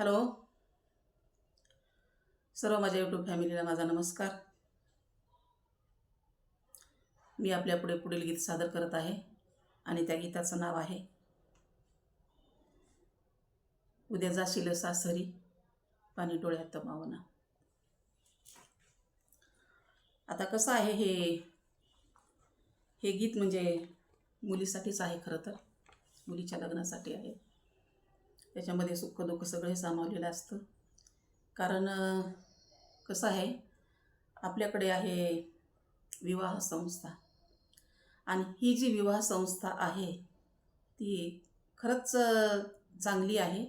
Hello. सर्व माझ्या YouTube फॅमिलीला माझा नमस्कार. मी आपल्या पुढे पुढील गीत सादर करत आहे आणि त्या गीताचं नाव आहे उद्या जाशील सासरी पाणी डोळ्यात तमावना आता कसं आहे हे हे गीत म्हणजे मुलीसाठीच आहे खरं तर मुलीच्या लग्नासाठी आहे. त्याच्यामध्ये सुख दुःख सगळे सामावलेलं असतं. कारण कसं आहे आपल्याकडे आहे विवाह संस्था. आणि ही जी विवाह संस्था आहे ती खरंच चांगली आहे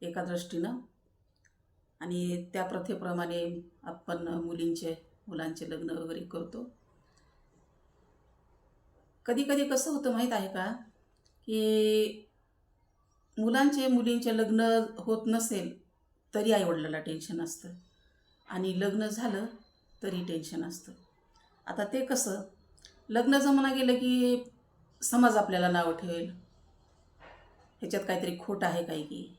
एका दृष्टीनं. आणि त्या प्रथेप्रमाणे आपण मुलींचे मुलांचे लग्न वगैरे करतो. कधी कधी कसं होतं माहीत आहे का की मुलांचे मुलींचे लग्न होत नसेल तरी आईवडिलाला टेन्शन असतं. आणि लग्न झालं तरी टेन्शन असतं. आता ते कसं? लग्न जमना गेलं की समाज आपल्याला नाव ठेवेल. ह्याच्यात काहीतरी खोट आहे काही की?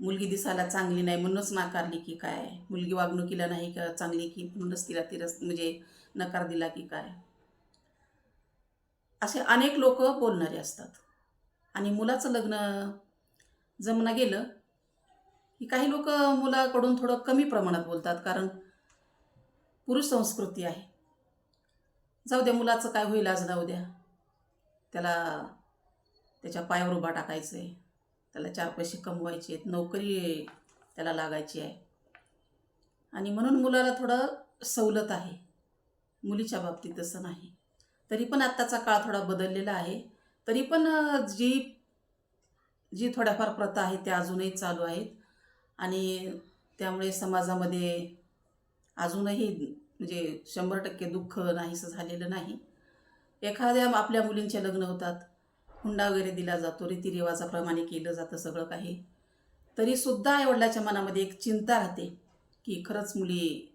मुलगी दिसायला चांगली नाही म्हणूनच नाकारली की काय? मुलगी वागणुकीला नाही का चांगली की म्हणूनच तिला तिरस म्हणजे नकार दिला की काय? असे अनेक लोक बोलणारे असतात. आणि मुलाचं लग्न जमना गेलं की काही लोक मुलाकडून थोडं कमी प्रमाणात बोलतात कारण पुरुष संस्कृती आहे. जाऊ द्या मुलाचं काय होईल आज जाऊ द्या. त्याला त्याच्या पायावर उभा टाकायचं आहे त्याला चार पैसे कमवायचे आहेत नोकरी त्याला लागायची आहे. आणि म्हणून मुलाला थोडं सवलत आहे. मुलीच्या बाबतीत तसं नाही. तरी पण आत्ताचा काळ थोडा बदललेला आहे. तरी पण जी जी थोड्याफार प्रथा आहेत त्या अजूनही चालू आहेत. आणि त्यामुळे समाजामध्ये अजूनही म्हणजे शंभर टक्के दुःख नाहीसं झालेलं नाही. एखाद्या आपल्या मुलींचे लग्न होतात हुंडा वगैरे दिला जातो रीतिरिवाजाप्रमाणे केलं जातं सगळं काही. तरीसुद्धा आईवडिलाच्या मनामध्ये एक चिंता राहते की खरंच मुली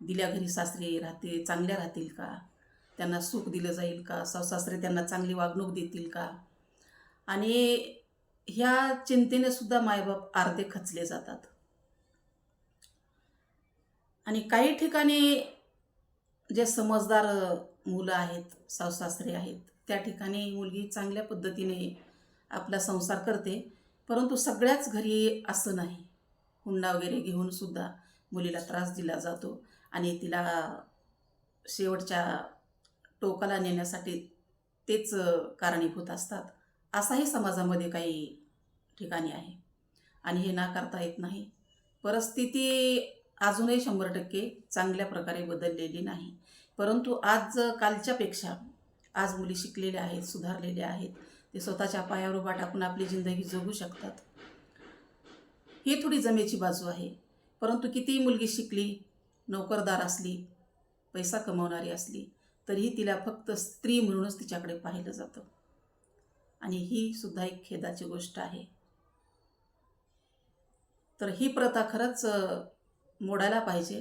दिल्या घरी सासरी राहते चांगल्या राहतील का? त्यांना सुख दिलं जाईल का? सासरे त्यांना चांगली वागणूक देतील का? आणि ह्या चिंतेने सुद्धा मायबाप अर्धे खचले जातात. आणि काही ठिकाणी जे समजदार मुलं आहेत सासरे आहेत त्या ठिकाणी मुलगी चांगल्या पद्धतीने आपला संसार करते परंतु सगळ्याच घरी असं नाही. हुंडा वगैरे घेऊन सुद्धा मुलीला त्रास दिला जातो आणि तिला शेवटच्या टोकाला नेण्यासाठी तेच कारणीभूत असतात. असाही समाजामध्ये काही ठिकाणी आहे. आणि हे नाकारता येत नाही. परिस्थिती अजूनही शंभर टक्के चांगल्या प्रकारे बदललेली नाही. परंतु आज कालच्यापेक्षा आज मुली शिकलेल्या आहेत सुधारलेल्या आहेत. ते स्वतःच्या पायावर उभा टाकून आपली जिंदगी जगू शकतात. ही थोडी जमेची बाजू आहे. परंतु कितीही मुलगी शिकली नोकरदार असली पैसा कमवणारी असली तरीही तिला फक्त स्त्री म्हणूनच तिच्याकडे पाहिलं जातं. आणि ही सुद्धा एक खेदाची गोष्ट आहे. तर ही प्रथा खरंच मोडायला पाहिजे.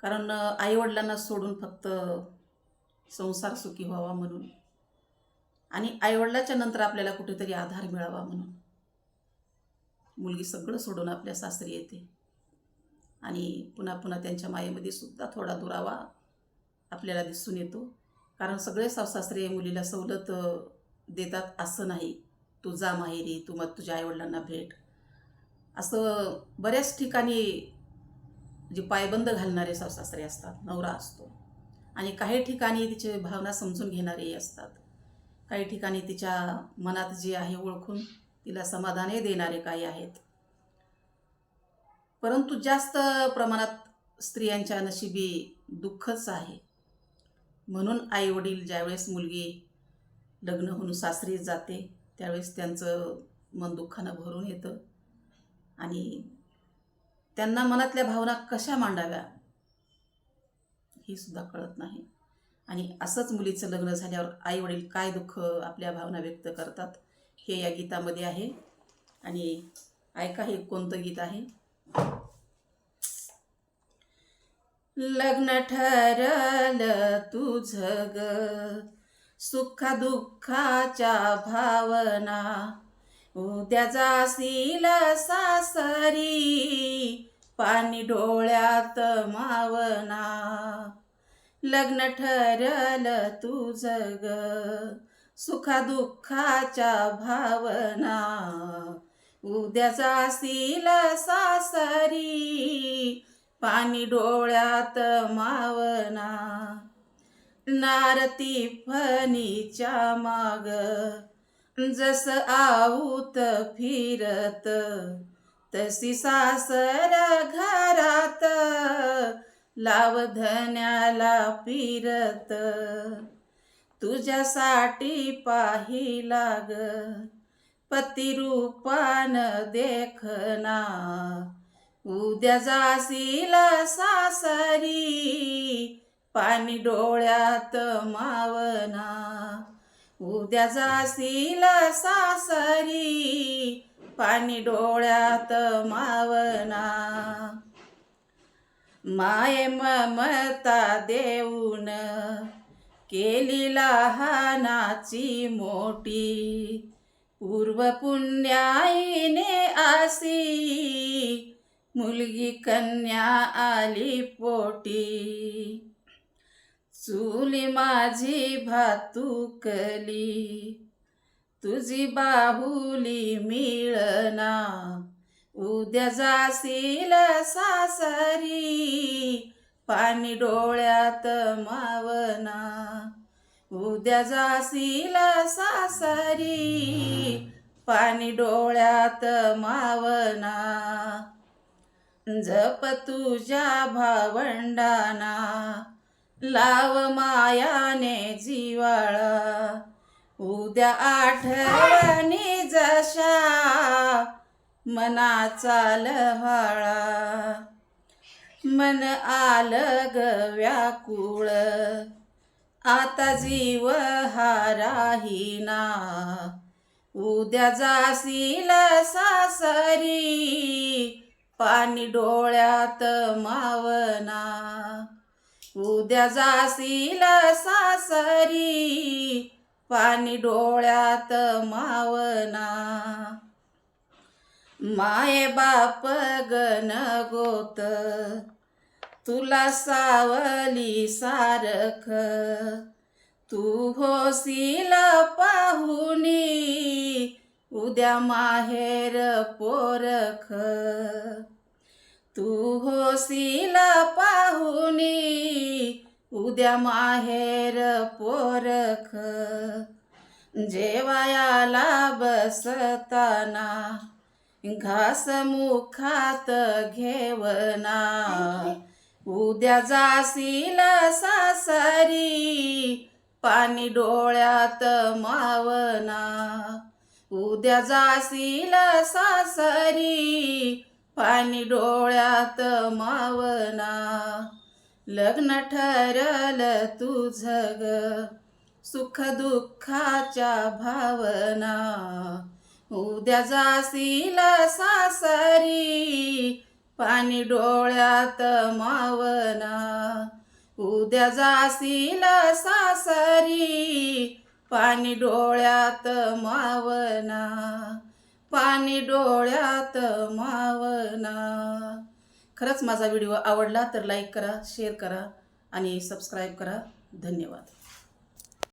कारण आईवडिलांना सोडून फक्त संसार सुखी व्हावा म्हणून आणि आईवडिलाच्या नंतर आपल्याला कुठेतरी आधार मिळावा म्हणून मुलगी सगळं सोडून आपल्या सासरी येते. आणि पुन्हा पुन्हा त्यांच्या मायेमध्ये सुद्धा थोडा दुरावा आपल्याला दिसून येतो. कारण सगळे सासरे मुलीला सवलत देतात असं नाही. तू जा माहेरी तू मग तुझ्या आईवडिलांना भेट. असं बऱ्याच ठिकाणी जे पायबंद घालणारे सासरे असतात नवरा असतो. आणि काही ठिकाणी तिचे भावना समजून घेणारेही असतात. काही ठिकाणी तिच्या मनात जे आहे ओळखून तिला समाधानही देणारे काही आहेत. परंतु जास्त प्रमाणात स्त्रियांच्या नशिबी दुःखच आहे. म्हणून आईवडील ज्यावेळेस मुलगी लग्न होऊन सासरी जाते त्यावेळेस त्यांचं मन दुःखानं भरून येतं. आणि त्यांना मनातल्या भावना कशा मांडाव्या ही सुद्धा कळत नाही. आणि असंच मुलीचं लग्न झाल्यावर आई वडील काय दुःख आपल्या भावना व्यक्त करतात हे या गीतामध्ये आहे. आणि ऐका हे कोणतं गीत आहे? लग्न ठरलं तुझं ग सुखा दुःखाच्या भावना उद्या जासील सासरी पाणी डोळ्यात मावना. लग्न ठरल तुझ ग सुखादुःखाच्या भावना उद्या जासील सासरी पाणी डोळ्यात मावना. नारती फणीच्या माग जस आऊत फिरत तशी सासर घरात लावधन्याला फिरत. तुझ्यासाठी पाहिला ग पतिरूपान देखना. उद्या जाशील सासरी पाणी डोळ्यात मावना उद्या जाशील सासरी पाणी डोळ्यात मावना माय ममता देऊन केली लहानाची मोठी पूर्व पुण्याईने आसी मुलगी कन्या आली पोटी. चुली माझी भातुकली. तुझी बाहुली मिळना. उद्या जासील सासरी. पाणी डोळ्यात मावना. उद्या जासील सासरी. पाणी डोळ्यात मावना. जप तुझ्या भावंडाना लाव मायाने जिवाळा. उद्या आठवणी जशा मनाचा लहाळा. मन आलं ग व्याकुळ आता जीव हा राहीना. उद्या जासील सासरी पाणी डोळ्यात मावना. उद्या जासील सासरी पाणी डोळ्यात मावना. माये बाप गण गोत तुला सावली सारख. तू होशील पाहुनी उद्या माहेर पोरख. तू होशील पाहुनी उद्या माहेर पोरख. जेवायाला बसताना घास मुखात घेवना. उद्या जासील सासरी पाणी डोळ्यात मावना. उद्या जासील सासरी पाणी डोळ्यात मावना. लग्न ठरल तुझ ग. सुख दुःखाच्या भावना. उद्या जासील सासरी. पाणी डोळ्यात मावना. उद्या जासील सासरी. पाणी डोळ्यात मावना. पाणी डोळ्यात मावना खरंच माझा व्हिडिओ आवडला तर लाईक करा शेअर करा आणि सबस्क्राईब करा. धन्यवाद.